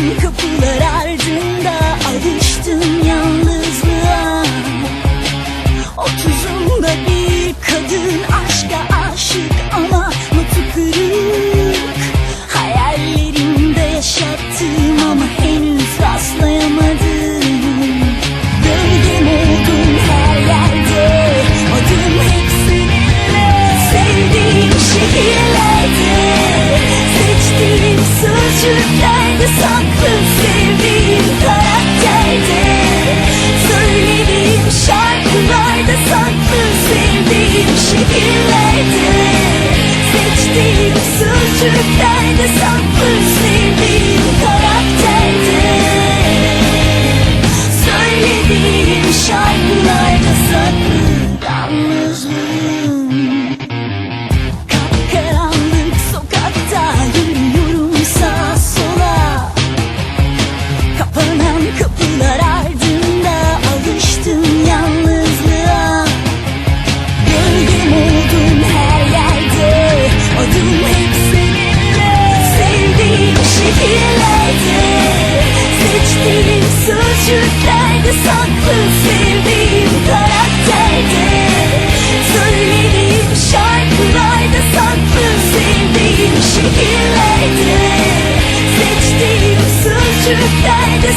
You could be sözcüklerde saklı sevdiğim sözcüklerde Saklı sevdiğim karakterde Söylediğim şarkılarda Saklı sevdiğim Seçtiğim sözcüklerde